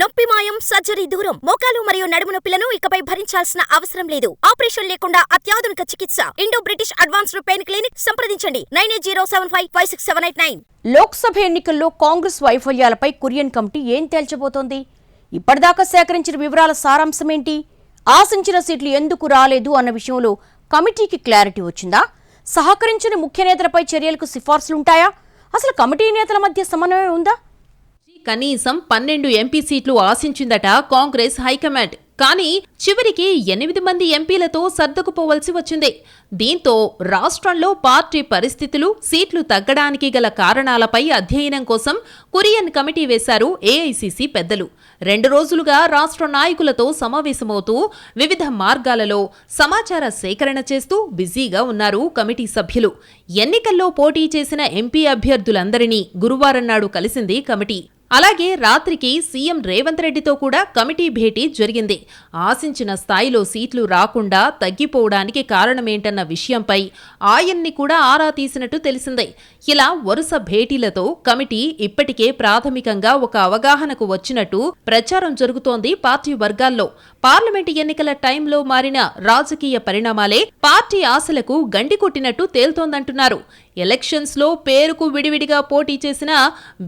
నొప్పి మాయం సర్జరీ దూరం. మోకాలు మరియు నడుము నొప్పులను ఇకపై భరించాల్సిన అవసరం లేదు. ఆపరేషన్ లేకుండా అత్యాధునిక చికిత్స. Indo British advanced pain clinic సంప్రదించండి. Nine eight zero seven five five six seven eight nine. Lok Sabha ఎన్నికల్లో కాంగ్రెస్ వైఫల్యాలపై కురియన్ కమిటీ ఏం తేల్చబోతోంది? ఇప్పటిదాకా సేకరించిన వివరాల సారాంశమేంటి? ఆశించిన సీట్లు ఎందుకు రాలేదు అన్న విషయంలో కమిటీకి క్లారిటీ వచ్చిందా? సహకరించిన ముఖ్య నేతలపై చర్యలకు సిఫార్సులుంటాయా? అసలు కమిటీ నేతల మధ్య సమన్వయం ఉందా? కనీసం పన్నెండు ఎంపీ సీట్లు ఆశించిందట కాంగ్రెస్ హైకమాండ్. కానీ చివరికి ఎనిమిది మంది ఎంపీలతో సర్దుకుపోవలసి వచ్చింది. దీంతో రాష్ట్రంలో పార్టీ పరిస్థితులు సీట్లు తగ్గడానికి గల కారణాలపై అధ్యయనం కోసం కురియన్ కమిటీ వేశారు ఏఐసీసీ పెద్దలు. రెండు రోజులుగా రాష్ట్ర నాయకులతో సమావేశమవుతూ వివిధ మార్గాలలో సమాచార సేకరణ చేస్తూ బిజీగా ఉన్నారు కమిటీ సభ్యులు. ఎన్నికల్లో పోటీ చేసిన ఎంపీ అభ్యర్థులందరినీ గురువారం నాడు కలిసింది కమిటీ. అలాగే రాత్రికి సీఎం రేవంత్ రెడ్డితో కూడా కమిటీ భేటీ జరిగింది. ఆశించిన స్థాయిలో సీట్లు రాకుండా తగ్గిపోవడానికి కారణమేంటన్న విషయంపై ఆయన్ని కూడా ఆరా తీసినట్టు తెలిసిందే. ఇలా వరుస భేటీలతో కమిటీ ఇప్పటికే ప్రాథమికంగా ఒక అవగాహనకు వచ్చినట్టు ప్రచారం జరుగుతోంది పార్టీ వర్గాల్లో. పార్లమెంట్ ఎన్నికల టైంలో మారిన రాజకీయ పరిణామాలే పార్టీ ఆశలకు గండి కొట్టినట్టు తేల్తోందంటున్నారు. ఎలక్షన్స్లో పేరుకు విడివిడిగా పోటీ చేసిన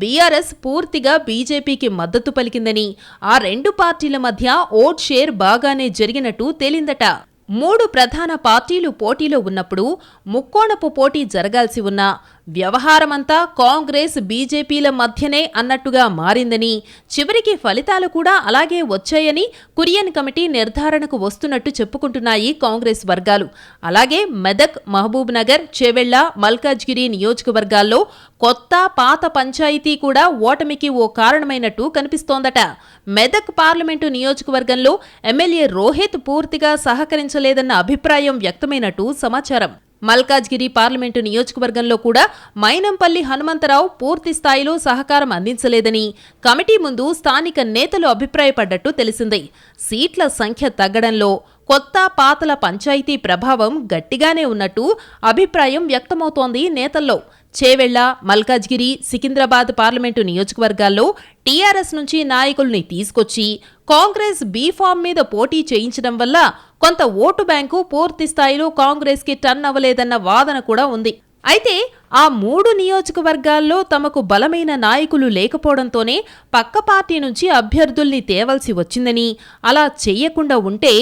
బీఆర్ఎస్ పూర్తిగా బీజేపీకి మద్దతు పలికిందని ఆ రెండు పార్టీల మధ్య ఓట్ షేర్ బాగానే జరిగినట్టు తేలిందట. మూడు ప్రధాన పార్టీలు పోటీలో ఉన్నప్పుడు ముక్కోణపు పోటీ జరగాల్సి ఉన్నా వ్యవహారమంతా కాంగ్రెస్ బీజేపీల మధ్యనే అన్నట్టుగా మారిందని చివరికి ఫలితాలు కూడా అలాగే వచ్చాయని కురియన్ కమిటీ నిర్ధారణకు వస్తున్నట్టు చెప్పుకుంటున్నాయి కాంగ్రెస్ వర్గాలు. అలాగే మెదక్ మహబూబ్ నగర్ చెవెళ్ళ మల్కాజ్గిరి నియోజకవర్గాల్లో కొత్త పాత పంచాయతీ కూడా ఓటమికి ఓ కారణమైనట్టు కనిపిస్తోందట. మెదక్ పార్లమెంటు నియోజకవర్గంలో ఎమ్మెల్యే రోహిత్ పూర్తిగా సహకరించలేదన్న అభిప్రాయం వ్యక్తమైనట్టు సమాచారం. మల్కాజ్గిరి పార్లమెంటు నియోజకవర్గంలో కూడా మైనంపల్లి హనుమంతరావు పూర్తి స్థాయిలో సహకారం అందించలేదని కమిటీ ముందు స్థానిక నేతలు అభిప్రాయపడ్డట్టు తెలిసింది. సీట్ల సంఖ్య తగ్గడంలో కొత్త పాతల పంచాయతీ ప్రభావం గట్టిగానే ఉన్నట్టు అభిప్రాయం వ్యక్తమవుతోంది నేతల్లో. చేవెళ్ళ మల్కాజ్గిరి సికింద్రాబాద్ పార్లమెంటు నియోజకవర్గాల్లో టీఆర్ఎస్ నుంచి నాయకుల్ని తీసుకొచ్చి కాంగ్రెస్ బీఫామ్ మీద పోటీ చేయించడం వల్ల కొంత ఓటు బ్యాంకు పూర్తి స్థాయిలో కాంగ్రెస్కి టర్న్ అవ్వలేదన్న వాదన కూడా ఉంది. అయితే ఆ మూడు నియోజకవర్గాల్లో తమకు బలమైన నాయకులు లేకపోవడంతోనే పక్క పార్టీ నుంచి అభ్యర్థుల్ని తేవలసి వచ్చిందని అలా చేయకుండా ఉంటే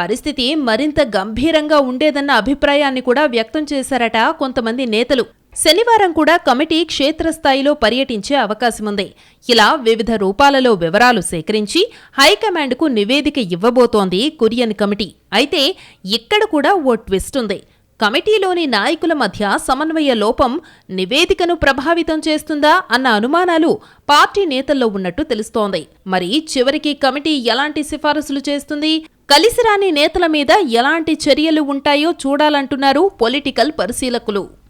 పరిస్థితి మరింత గంభీరంగా ఉండేదన్న అభిప్రాయాన్ని కూడా వ్యక్తం చేశారట కొంతమంది నేతలు. శనివారం కూడా కమిటీ క్షేత్రస్థాయిలో పర్యటించే అవకాశముంది. ఇలా వివిధ రూపాలలో వివరాలు సేకరించి హైకమాండ్కు నివేదిక ఇవ్వబోతోంది కురియన్ కమిటీ. అయితే ఇక్కడ కూడా ఓ ట్విస్ట్ ఉంది. కమిటీలోని నాయకుల మధ్య సమన్వయ లోపం నివేదికను ప్రభావితం చేస్తుందా అన్న అనుమానాలు పార్టీ నేతల్లో ఉన్నట్టు తెలుస్తోంది. మరి చివరికి కమిటీ ఎలాంటి సిఫారసులు చేస్తుంది? కలిసిరాని నేతల మీద ఎలాంటి చర్యలు ఉంటాయో చూడాలంటున్నారు పొలిటికల్ పరిశీలకులు.